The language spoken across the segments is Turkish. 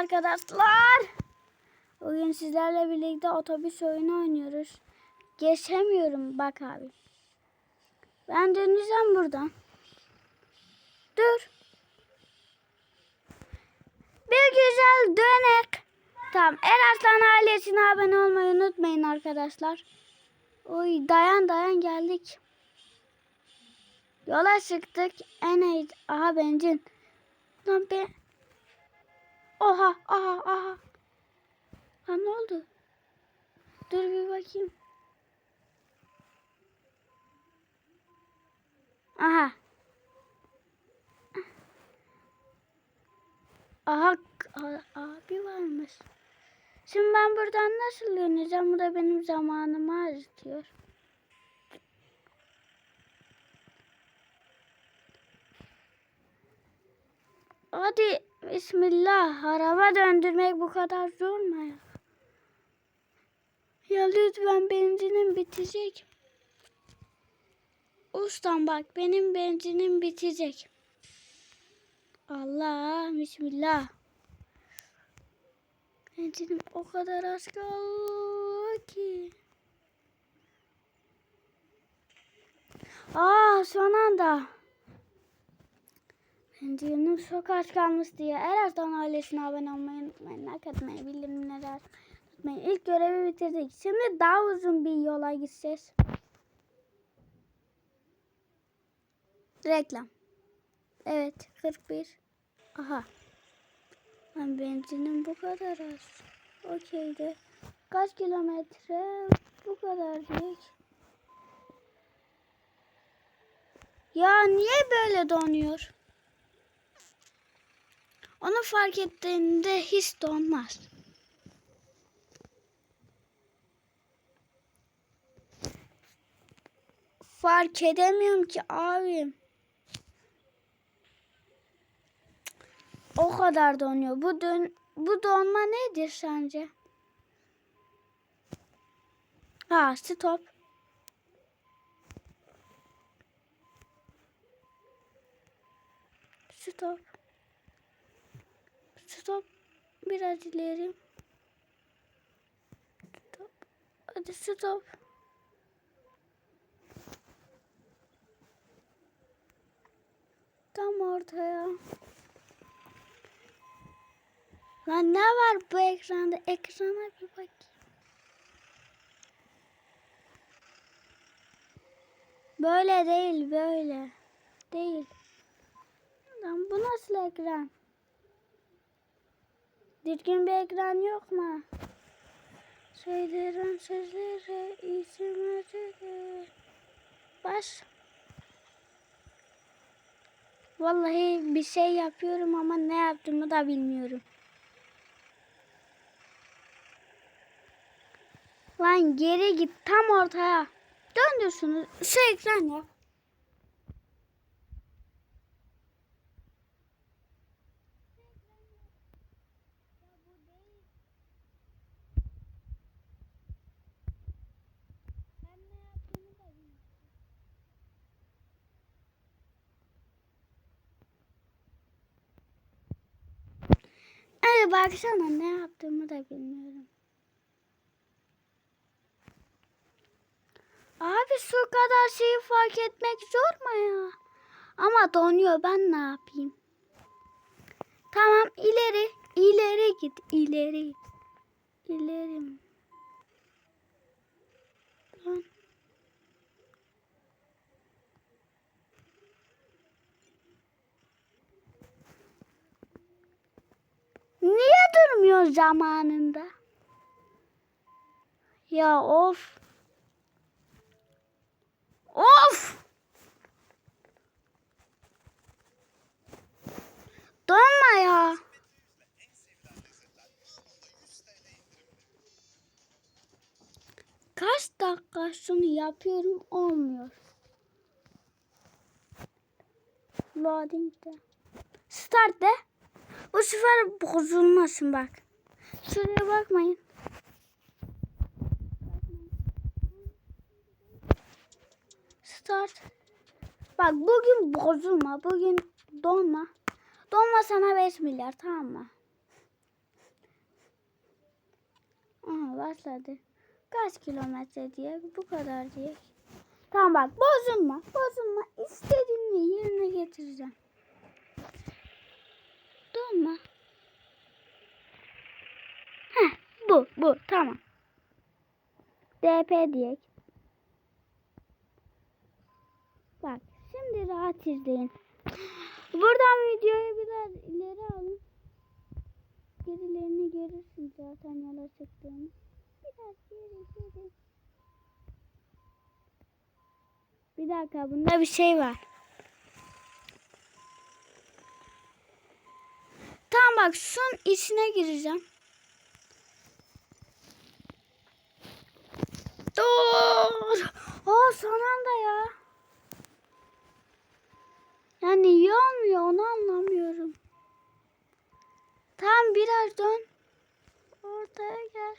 arkadaşlar. Bugün sizlerle birlikte otobüs oyunu oynuyoruz. Geçemiyorum bak abi. Ben döneceğim buradan. Dur. Bir güzel dönek. Tamam. Eraslan ailesine abone olmayı unutmayın arkadaşlar. Oy dayan dayan geldik. Yola çıktık. En iyi. Aha benzin. Lan be. Oha aha aha. Ha ne oldu? Dur bir bakayım. Aha. Aha abi varmış. Şimdi ben buradan nasıl döneceğim? Bu da benim zamanımı harcıyor. Hadi Bismillah. Araba döndürmek bu kadar zor mu ya? Ya lütfen benzinim bitecek. Ustam bak benim benzinim bitecek. Allah Bismillah. Benzinim o kadar az kaldı ki. Aa son anda. Benzinim çok az kalmış diye. Eraslan ailesine abone olmayı unutmayın. Like atmayı, bildirimleri açmayı. İlk görevi bitirdik. Şimdi daha uzun bir yola gideceğiz. Reklam. Evet 41. Aha. Ben benzinim bu kadar az. Okeydi. Kaç kilometre? Bu kadar değil. Ya niye böyle donuyor? Onu fark ettiğinde hiç donmaz. Fark edemiyorum ki abim. O kadar donuyor. Bu dön bu donma nedir sence? Ha. Stop. Stop. Biraz ileri. Stop. Hadi stop. Tam ortaya. Lan ne var bu ekranda? Ekrana bir bakayım. Böyle değil, böyle. Değil. Lan bu nasıl ekran? Düzgün bir ekran yok mu? Söylerim sözleri izin verir. Baş. Vallahi bir şey yapıyorum ama ne yaptığımı da bilmiyorum. Lan geri git tam ortaya. Döndürsünüz. Şu ekran ya. Baksana ne yaptığımı da bilmiyorum. Abi şu kadar şeyi fark etmek zor mu ya? Ama donuyor ben ne yapayım? Tamam ileri ileri git ileri. İleri. Dön. Durmuyor zamanında? Ya of. Of! Donma ya. Kaç dakika şunu yapıyorum olmuyor. Loading'de. Start de. Bu sefer bozulmasın bak. Şuraya bakmayın. Start. Bak bugün bozulma. Bugün donma. Donma sana 5 milyar tamam mı? Aha başladı. Kaç kilometre diye bu kadar diye. Tamam bak bozulma. Bozulma işte. Bu bu tamam. DP diye. Bak şimdi rahat izleyin. Buradan videoyu biraz ileri alın. Gerilerini görürsün zaten yola çıktığını. Biraz geri geri. Bir dakika bunda bir şey var. Tamam bak şunun içine gireceğim. Dur. Aa son anda ya. Yani niye olmuyor onu anlamıyorum. Tam biraz dön. Ortaya gel.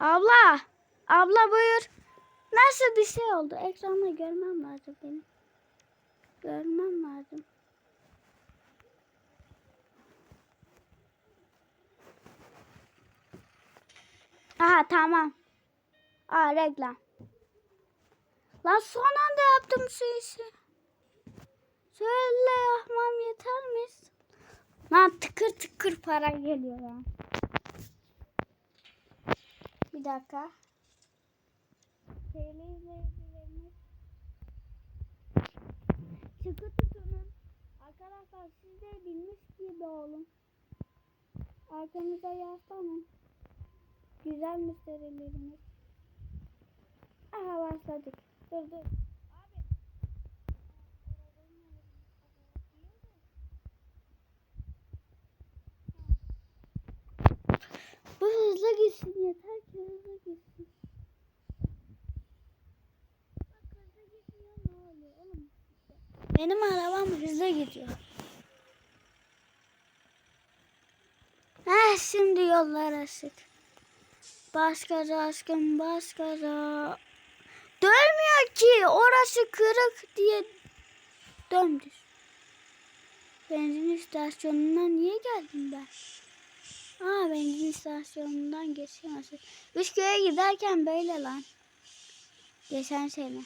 Abla. Abla buyur. Nasıl bir şey oldu? Ekranda görmem lazım benim. Görmem lazım. Aha tamam. Aa reklam. Lan son anda yaptım şu işi. Şöyle yapmam yeter mi? Lan tıkır tıkır para geliyor ya. Bir dakika. Sevgili izleyicilerimiz. Sıkı tutunun. Arkadaşlar siz de bilmiş gibi olun. Arkanıza yaslanın. Güzel müşterilerimiz. Aha başladık. Dur dur. Bu hızlı gitsin yeter ki hızlı gitsin. Benim arabam hızlı gidiyor. Heh şimdi yollar açık. Bas gaza aşkım bas gaza. Dönmüyor ki orası kırık diye döndür. Benzin istasyonuna niye geldim ben? Aa benzin istasyonundan geçemezsin. Biz köye giderken böyle lan. Geçen sene.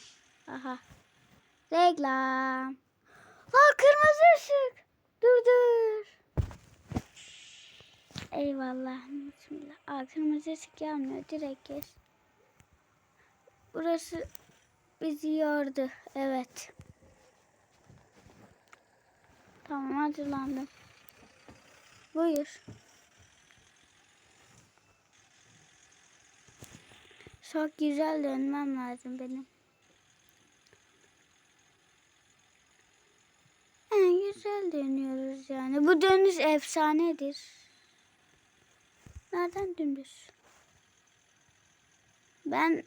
Aha. Reklam. Aa kırmızı ışık. Dur dur. Eyvallah. Bismillah. Aa kırmızı ışık gelmiyor. Direkt geç. Burası bizi yordu. Evet. Tamam hazırlandım. Buyur. Çok güzel dönmem lazım benim. En güzel dönüyoruz yani. Bu dönüş efsanedir. Nereden dümdüz? Ben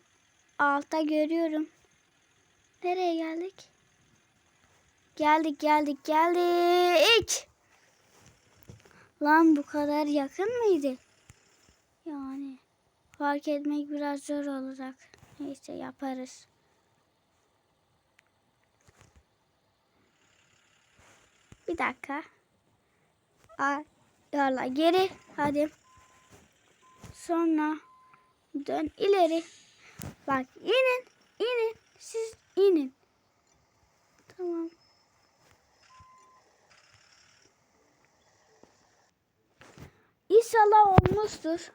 alta görüyorum. Nereye geldik? Geldik geldik geldik. Lan bu kadar yakın mıydı? Yani fark etmek biraz zor olacak. Neyse yaparız. Bir dakika. Aa, yola geri. Hadi. Sonra dön ileri. Bak inin. inin. Siz inin. Tamam. İnşallah olmuştur.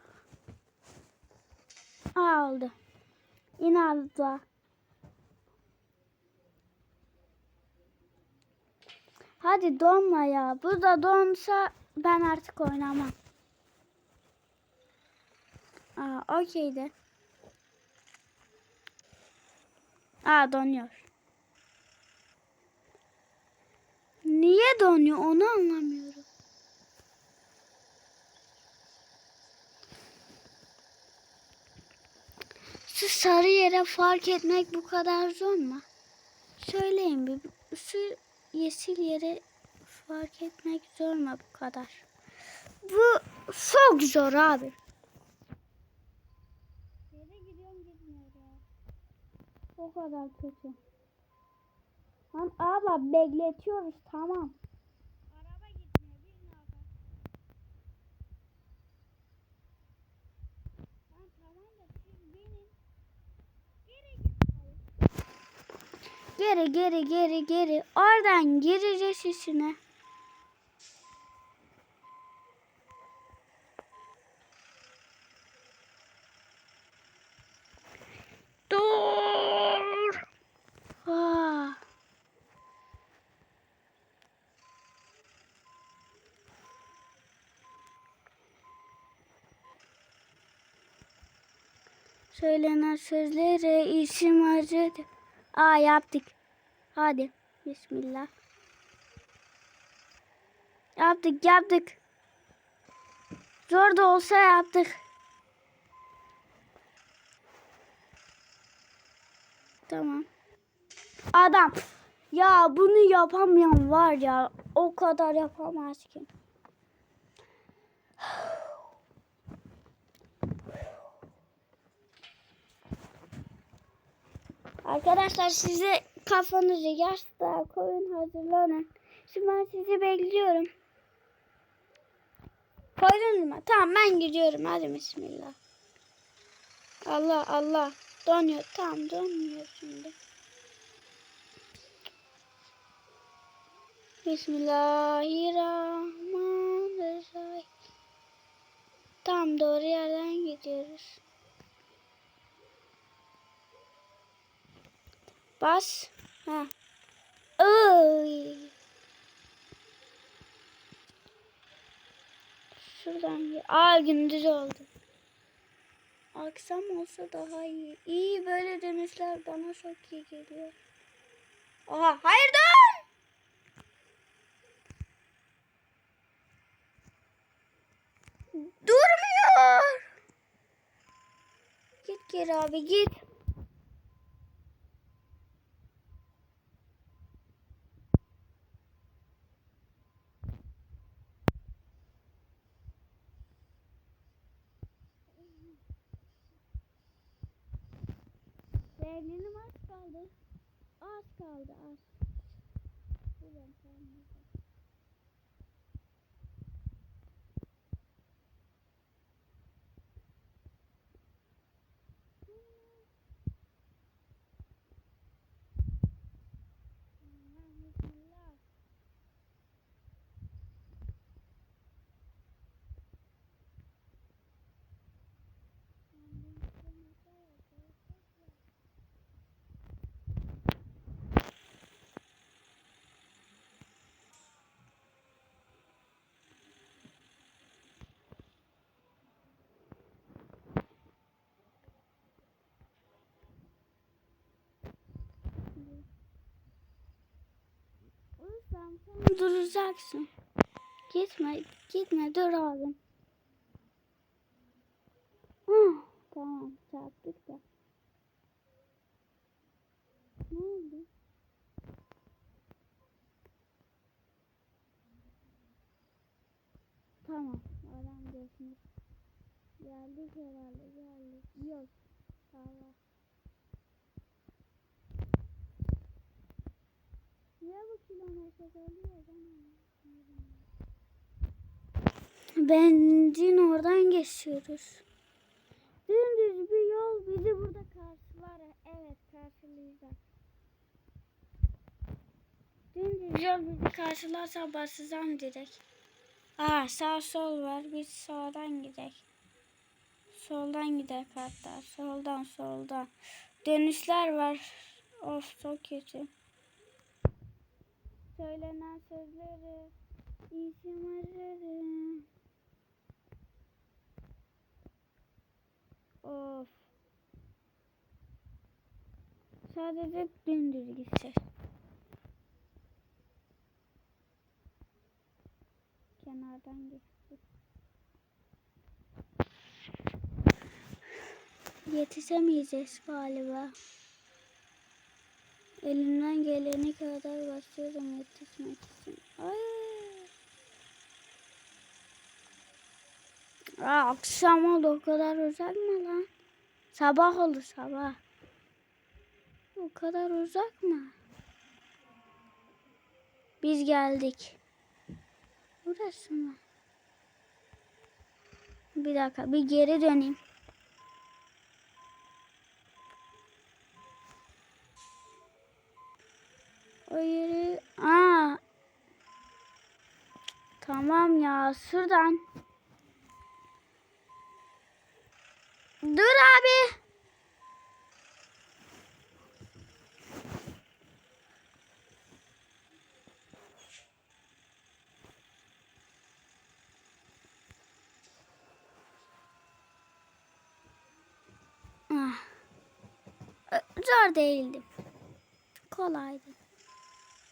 Aa oldu. İn abla. Hadi donma ya. Bu da donsa ben artık oynamam. Aa okey de. Aa donuyor. Niye donuyor onu anlamıyorum. Şu sarı yere fark etmek bu kadar zor mu? Söyleyin bir. Şu yeşil yere fark etmek zor mu bu kadar? Bu çok zor abi. O kadar kötü. Lan abla bekletiyoruz tamam. Araba gitmiyor bir ne yapar? Lan tamam da siz benim. Geri git. Geri geri geri geri. Oradan gireceğiz içine. Söylenen sözlere isim acıdı. Aa yaptık. Hadi. Bismillah. Yaptık yaptık. Zor da olsa yaptık. Tamam. Adam. Ya bunu yapamayan var ya. O kadar yapamaz ki. Arkadaşlar size kafanızı yastığa koyun hazırlanın. Şimdi ben sizi bekliyorum. Koydunuz mu? Tamam ben gidiyorum. Hadi bismillah. Allah Allah. Donuyor. Tamam donmuyor şimdi. Bismillahirrahmanirrahim. Tam doğru yerden gidiyoruz. Bas. Ha. Ay. Şuradan gir. Aa gündüz oldu. Akşam olsa daha iyi. İyi böyle dönüşler bana çok iyi geliyor. Oha hayır dön. Durmuyor. Git geri abi git. Sevgilim az kaldı. Az kaldı az. Duracaksın. Gitme, gitme dur oğlum. Huh, tamam çarptık da. Ne oldu? Tamam, adam geçmiş. Geldik herhalde, geldik. Yok, Allah. Niye bu kilometre oluyor Benzin oradan geçiyoruz. Dümdüz bir yol bizi burada karşılar. Evet karşılayacak. Dümdüz yol bizi karşılarsa basacağım direkt. Aa sağ sol var. Biz sağdan gidelim. Soldan gidelim hatta. Soldan soldan. Dönüşler var. Of çok kötü söylenen sözleri isim ararım. Of. Sadece dümdüz gideceğiz. Kenardan geçtik. Yetişemeyeceğiz galiba. Elimden geleni kadar basıyorum yetişmek için. Ay. Aa, akşam oldu o kadar uzak mı lan? Sabah oldu sabah. O kadar uzak mı? Biz geldik. Burası mı? Bir dakika bir geri döneyim. O yeri... Aa. Tamam ya şuradan. Dur abi. Ah. Zor değildi. Kolaydı.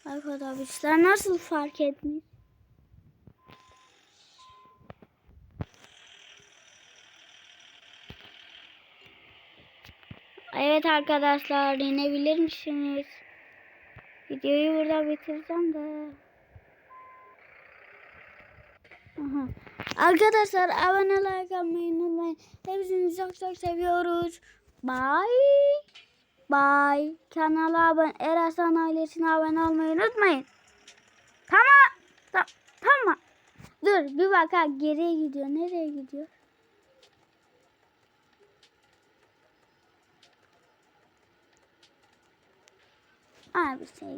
Arkadaşlar nasıl fark etmiş? Evet arkadaşlar inebilir misiniz? Videoyu burada bitireceğim de. Aha. Arkadaşlar abone like atmayı unutmayın. Hepsini çok çok seviyoruz. Bye. Bye. Kanala abone, Erasan ailesine abone olmayı unutmayın. Tamam. Ta- tamam. Dur bir bak ha geriye gidiyor. Nereye gidiyor? Abi şey